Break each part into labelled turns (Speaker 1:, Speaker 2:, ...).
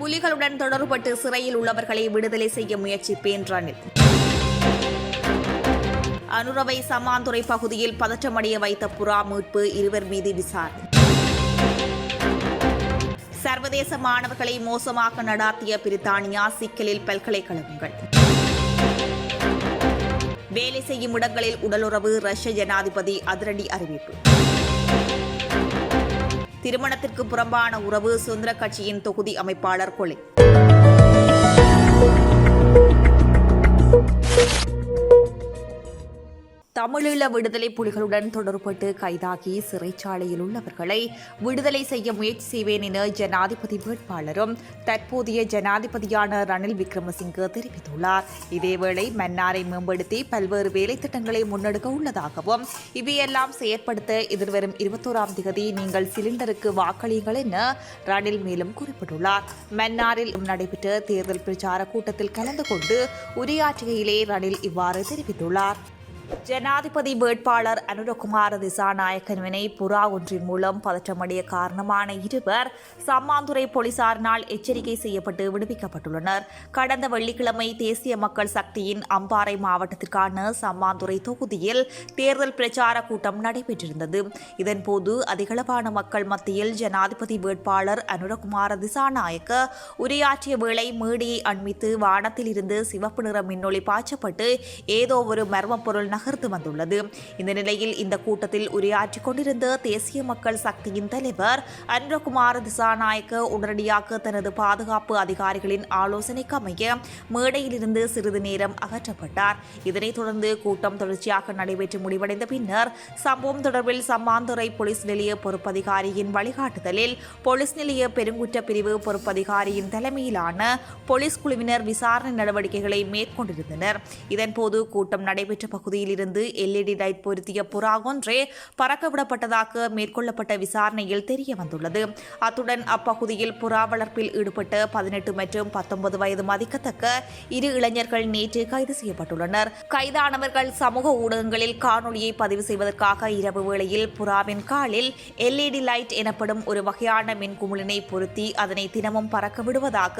Speaker 1: புலிகளுடன் தொடர்பட்டு சிறையில் உள்ளவர்களை விடுதலை செய்ய முயற்சிப்பேன் ரணில். அனுரவை சமாந்துறை பகுதியில் பதற்றமடைய வைத்த புறா மீட்பு இருவர் மீது விசாரணை. சர்வதேச மாணவர்களை மோசமாக நடாத்திய பிரித்தானியா சிக்கலில் பல்கலைக்கழகங்கள். வேலை செய்யும் இடங்களில் உடலுறவு ரஷ்ய ஜனாதிபதி அதிரடி அறிவிப்பு. திருமணத்திற்கு புறம்பான உறவு சுதந்திர கட்சியின் தொகுதி அமைப்பாளர் கொலை. தமிழீழ விடுதலை புலிகளுடன் தொடர்பட்டு கைதாகி சிறைச்சாலையில் உள்ளவர்களை விடுதலை செய்ய முயற்சி செய்வேன் என ஜனாதிபதி வேட்பாளரும் தற்போதைய ஜனாதிபதியான ரணில் விக்ரமசிங்கே தெரிவித்துள்ளார். இதேவேளை மன்னாரை மேம்படுத்தி பல்வேறு வேலைத்திட்டங்களை முன்னெடுக்க உள்ளதாகவும் இவையெல்லாம் செயற்படுத்த எதிர்வரும் இருபத்தோராம் தேதி நீங்கள் சிலிண்டருக்கு வாக்களியுங்கள் என ரணில் மேலும் குறிப்பிட்டுள்ளார். மன்னாரில் நடைபெற்ற தேர்தல் பிரச்சார கூட்டத்தில் கலந்து கொண்டு உரையாற்றுகையிலே ரணில் இவ்வாறு தெரிவித்துள்ளார். ஜனாதிபதி வேட்பாளர் அனுரகுமார திசாநாயக்கன்வினை புறா ஒன்றின் மூலம் பதற்றமடைய காரணமான இருவர் சம்மாந்துறை போலீசாரினால் எச்சரிக்கை செய்யப்பட்டு விடுவிக்கப்பட்டுள்ளனர். கடந்த வெள்ளிக்கிழமை தேசிய மக்கள் சக்தியின் அம்பாறை மாவட்டத்திற்கான சம்மாந்துறை தொகுதியில் தேர்தல் பிரச்சார கூட்டம் நடைபெற்றிருந்தது. இதன்போது அதிகளவான மக்கள் மத்தியில் ஜனாதிபதி வேட்பாளர் அனுரகுமார திசாநாயக்க உரையாற்றிய வேளை மேடையை அண்மித்து வானத்தில் இருந்து சிவப்பு நிற மின்னொளி பாய்ச்சப்பட்டு ஏதோ ஒரு மர்ம பொருள் நகர்ந்து வந்துள்ளது. இந்த நிலையில் இந்த கூட்டத்தில் உரையாற்றிக் கொண்டிருந்த தேசிய மக்கள் சக்தியின் தலைவர் அனுரகுமார் திசாநாயக்க உடனடியாக தனது பாதுகாப்பு அதிகாரிகளின் ஆலோசனைக்கு அமைய மேடையிலிருந்து சிறிது நேரம் அகற்றப்பட்டார். இதனைத் தொடர்ந்து கூட்டம் தொடர்ச்சியாக நடைபெற்று முடிவடைந்த பின்னர் சம்பவம் தொடர்பில் சம்மாந்துறை போலீஸ் நிலைய பொறுப்பதிகாரியின் வழிகாட்டுதலில் போலீஸ் நிலைய பெருங்குற்ற பிரிவு பொறுப்பதிகாரியின் தலைமையிலான போலீஸ் குழுவினர் விசாரணை நடவடிக்கைகளை மேற்கொண்டிருந்தனர். இதன்போது கூட்டம் நடைபெற்ற பகுதியில் பகுதியிலிருந்து எல்இடி லைட் பொருத்திய புறா ஒன்றே பறக்கவிடப்பட்டதாக மேற்கொள்ளப்பட்ட விசாரணையில் தெரிய வந்துள்ளது அத்துடன் அப்பகுதியில் புறா வளர்ப்பில் ஈடுபட்ட பதினெட்டு மற்றும் பத்தொன்பது வயது மதிக்கத்தக்க இரு இளைஞர்கள் நேற்று கைது செய்யப்பட்டுள்ளனர். கைதானவர்கள் சமூக ஊடகங்களில் காணொலியை பதிவு செய்வதற்காக இரவு வேளையில் புறாவின் காலில் எல்இடி லைட் எனப்படும் ஒரு வகையான மின்குமிழினை பொருத்தி அதனை தினமும் பறக்க விடுவதாக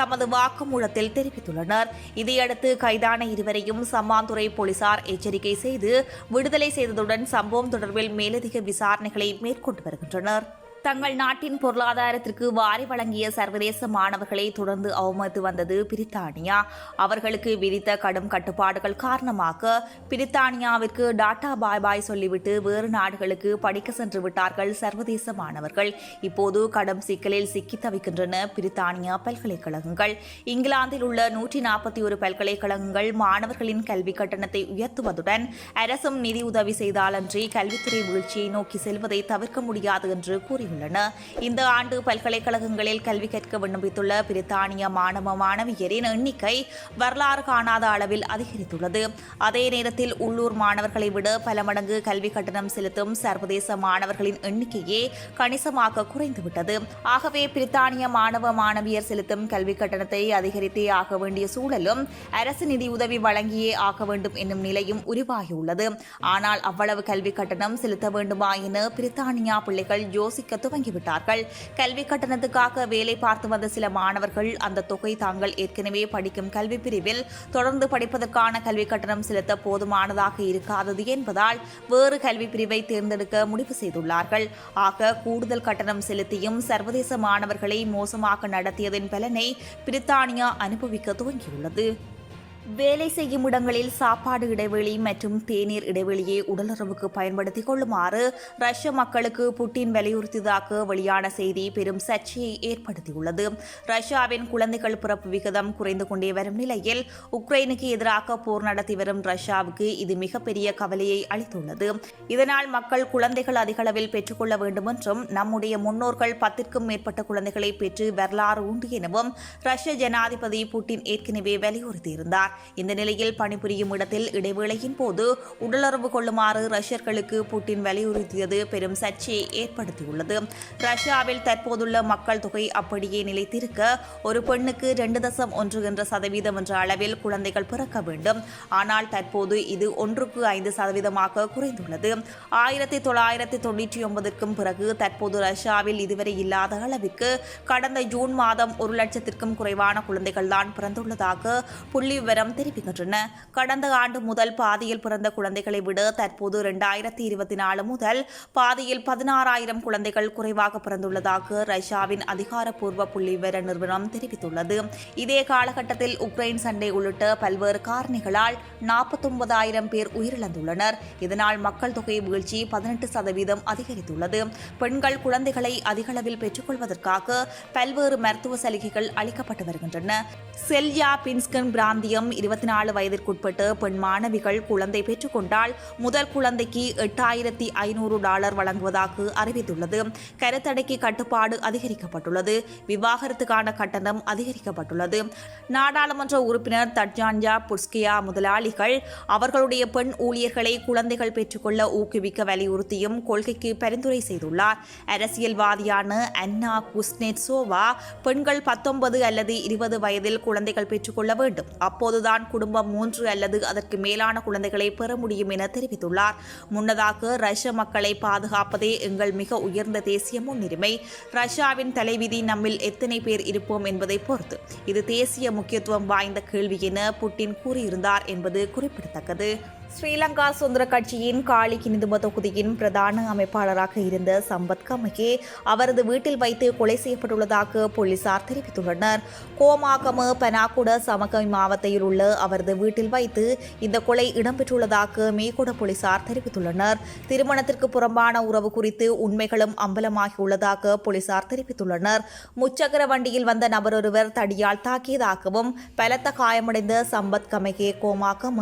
Speaker 1: தமது வாக்குமூலத்தில் தெரிவித்துள்ளனர். இதையடுத்து கைதான இருவரையும் சம்மாந்துறை போலீசார் எச்சரிக்கை செய்து விடுதலை செய்ததுடன் சம்பவம் தொடர்பில் மேலதிக விசாரணைகளை மேற்கொண்டு வருகின்றனர். தங்கள் நாட்டின் பொருளாதாரத்திற்கு வாரி வழங்கிய சர்வதேச மாணவர்களை தொடர்ந்து அவமதித்து வந்தது பிரித்தானியா. அவர்களுக்கு விதித்த கடும் கட்டுப்பாடுகள் காரணமாக பிரித்தானியாவிற்கு டாட்டா பாய் பாய் சொல்லிவிட்டு வேறு நாடுகளுக்கு படிக்க சென்று விட்டார்கள் சர்வதேச மாணவர்கள். இப்போது கடும் சிக்கலில் சிக்கி தவிக்கின்றன பிரித்தானியா பல்கலைக்கழகங்கள். இங்கிலாந்தில் உள்ள நூற்றி நாற்பத்தி ஒரு பல்கலைக்கழகங்கள் மாணவர்களின் கல்வி கட்டணத்தை உயர்த்துவதுடன் அரசும் நிதி உதவி செய்தாலன்றி கல்வித்துறை வீழ்ச்சியை நோக்கி செல்வதை தவிர்க்க முடியாது என்று உள்ளன. இந்த ஆண்டு பல்கலைக்கழகங்களில் கல்வி கற்க விண்ணப்பித்துள்ள பிரித்தானிய மாணவ மாணவியரின் எண்ணிக்கை வரலாறு காணாத அளவில் அதிகரித்துள்ளது. அதே நேரத்தில் உள்ளூர் மாணவர்களை விட பல மடங்கு கல்வி கட்டணம் செலுத்தும் சர்வதேச மாணவர்களின் எண்ணிக்கையே கணிசமாக குறைந்துவிட்டது. ஆகவே பிரித்தானிய மாணவ மாணவியர் செலுத்தும் கல்வி கட்டணத்தை அதிகரித்தே ஆக வேண்டிய சூழலும் அரசு நிதி உதவி வழங்கியே ஆக வேண்டும் என்னும் நிலையும் உருவாகியுள்ளது. ஆனால் அவ்வளவு கல்வி கட்டணம் செலுத்த வேண்டுமா என பிரித்தானியா பிள்ளைகள் யோசிக்க துவங்கிவிட்டார்கள். கல்வி கட்டணத்துக்காக வேலை பார்த்து வந்த சில மாணவர்கள் அந்த தொகை தாங்கள் ஏற்கனவே படிக்கும் கல்வி பிரிவில் தொடர்ந்து படிப்பதற்கான கல்வி கட்டணம் செலுத்த போதுமானதாக இருக்காதது என்பதால் வேறு கல்வி பிரிவை தேர்ந்தெடுக்க முடிவு செய்துள்ளார்கள். ஆக கூடுதல் கட்டணம் செலுத்தியும் சர்வதேச மாணவர்களை மோசமாக நடத்தியதன் பலனை பிரித்தானியா அனுபவிக்க துவங்கியுள்ளது. வேலை செய்யும் இடங்களில் சாப்பாடு இடைவெளி மற்றும் தேநீர் இடைவெளியை உடலுறவுக்கு பயன்படுத்திக் கொள்ளுமாறு ரஷ்ய மக்களுக்கு புட்டின் வலியுறுத்தியதாக வெளியான செய்தி பெரும் சர்ச்சையை ஏற்படுத்தியுள்ளது. ரஷ்யாவின் குழந்தைகள் பிறப்பு விகிதம் குறைந்து கொண்டே வரும் நிலையில் உக்ரைனுக்கு எதிராக போர் நடத்தி வரும் ரஷ்யாவுக்கு இது மிகப்பெரிய கவலையை அளித்துள்ளது. இதனால் மக்கள் குழந்தைகள் அதிகளவில் பெற்றுக்கொள்ள வேண்டும் என்றும் நம்முடைய முன்னோர்கள் பத்திற்கும் மேற்பட்ட குழந்தைகளை பெற்று வரலாறு உண்டு எனவும் ரஷ்ய ஜனாதிபதி புட்டின் ஏற்கனவே வலியுறுத்தியிருந்தார். இந்த நிலையில் பணிபுரியும் இடத்தில் இடைவேளையின் போது உடலுறவு கொள்ளுமாறு ரஷ்யர்களுக்கு புட்டின் வலியுறுத்தியது பெரும் சர்ச்சையை ஏற்படுத்தியுள்ளது. ரஷ்யாவில் தற்போதுள்ள மக்கள் தொகை அப்படியே நிலைத்திருக்க ஒரு பெண்ணுக்கு ரெண்டு தசம் ஒன்று என்ற சதவீதம் என்ற அளவில் குழந்தைகள் பிறக்க வேண்டும். ஆனால் தற்போது இது ஒன்றுக்கு ஐந்து சதவீதமாக குறைந்துள்ளது. ஆயிரத்தி தொள்ளாயிரத்தி தொண்ணூற்றி ஒன்பதற்கும் பிறகு தற்போது ரஷ்யாவில் இதுவரை இல்லாத அளவிற்கு கடந்த ஜூன் மாதம் ஒரு லட்சத்திற்கும் குறைவான குழந்தைகள் தான் பிறந்துள்ளதாக புள்ளி விவரம் தெரிவிக்கின்றன. கடந்த ஆண்டு முதல் பாதியில் பிறந்த குழந்தைகளை விட தற்போது இரண்டாயிரத்தி இருபத்தி நாலு முதல் பாதியில் பதினாறாயிரம் குழந்தைகள் குறைவாக பிறந்துள்ளதாக ரஷ்யாவின் அதிகாரப்பூர்வ புள்ளி விவர நிறுவனம் தெரிவித்துள்ளது. இதே காலகட்டத்தில் உக்ரைன் சண்டை உள்ளிட்ட பல்வேறு காரணிகளால் நாற்பத்தொன்பதாயிரம் பேர் உயிரிழந்துள்ளனர். இதனால் மக்கள் தொகை வீழ்ச்சி பதினெட்டு சதவீதம் அதிகரித்துள்ளது. பெண்கள் குழந்தைகளை அதிகளவில் பெற்றுக்கொள்வதற்காக பல்வேறு மருத்துவ சலுகைகள் அளிக்கப்பட்டு வருகின்றன. செல்யா பின்ஸ்கன் பிராந்தியம் இருபத்தி நாலு வயதிற்குட்பட்ட பெண் மாணவிகள் குழந்தை பெற்றுக்கொண்டால் முதல் குழந்தைக்கு எட்டாயிரத்தி ஐநூறு டாலர் வழங்குவதாக அறிவித்துள்ளது. கருத்தடைக்கு கட்டுப்பாடு அதிகரிக்கப்பட்டுள்ளது. விவாகரத்துக்கான கட்டணம் அதிகரிக்கப்பட்டுள்ளது. நாடாளுமன்ற உறுப்பினர் தட்ஜான்ஜா புட்ஸ்கியா முதலாளிகள் அவர்களுடைய பெண் ஊழியர்களை குழந்தைகள் பெற்றுக்கொள்ள ஊக்குவிக்க வலியுறுத்தியும் கொள்கைக்கு பரிந்துரை செய்துள்ளார். அரசியல்வாதியான அன்னா குஸ்னெட்சோவா பெண்கள் பத்தொன்பது அல்லது இருபது வயதில் குழந்தைகள் பெற்றுக்கொள்ள வேண்டும். அப்போது அப்போதுதான் குடும்பம் மூன்று அல்லது அதற்கு மேலான குழந்தைகளை பெற முடியும் என தெரிவித்துள்ளார். முன்னதாக ரஷ்ய மக்களை பாதுகாப்பதே எங்கள் மிக உயர்ந்த தேசிய முன்னுரிமை. ரஷ்யாவின் தலைவிதி நம்மில் எத்தனை பேர் இருப்போம் என்பதை பொறுத்து. இது தேசிய முக்கியத்துவம் வாய்ந்த கேள்வி என புட்டின் கூறியிருந்தார் என்பது குறிப்பிடத்தக்கது. ஸ்ரீலங்கா சுதந்திர கட்சியின் காளி கினிதும தொகுதியின் பிரதான அமைப்பாளராக இருந்த சம்பத் கமகே அவரது வீட்டில் வைத்து கொலை செய்யப்பட்டுள்ளதாக போலீசார் தெரிவித்துள்ளனர். கோமாகம பெனாகுட சமகமி மாவட்டத்தில் உள்ள அவரது வீட்டில் வைத்து இந்த கொலை இடம்பெற்றுள்ளதாக மேகூட போலீசார் தெரிவித்துள்ளனர். திருமணத்திற்கு புறம்பான உறவு குறித்து உண்மைகளும் அம்பலமாகியுள்ளதாக போலீசார் தெரிவித்துள்ளனர். முச்சக்கர வண்டியில் வந்த நபரொருவர் தடியால் தாக்கியதாகவும் பலத்த காயமடைந்த சம்பத் கமகே கோமாகம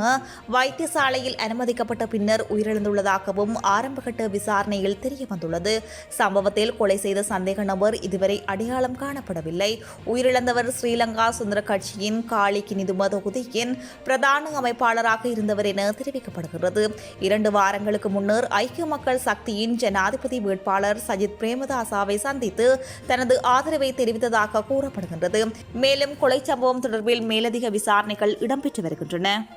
Speaker 1: வைத்தியசாலையில் அனுமதிக்கப்பட்ட பின்னர் உயிரிழந்துள்ளதாகவும் ஆரம்பகட்ட விசாரணையில் தெரியவந்துள்ளது. சம்பவத்தில் கொலை செய்த சந்தேக நபர் இதுவரை அடையாளம் காணப்படவில்லை. உயிரிழந்தவர் ஸ்ரீலங்கா சுந்தர கட்சியின் காளி கினிதும தொகுதியின் பிரதான அமைப்பாளராக இருந்தவர் என தெரிவிக்கப்படுகிறது. இரண்டு வாரங்களுக்கு முன்னர் ஐக்கிய மக்கள் சக்தியின் ஜனாதிபதி வேட்பாளர் சஜித் பிரேமதாசாவை சந்தித்து தனது ஆதரவை தெரிவித்ததாக கூறப்படுகின்றது. மேலும் கொலை சம்பவம் தொடர்பில் மேலதிக விசாரணைகள் இடம்பெற்று வருகின்றன.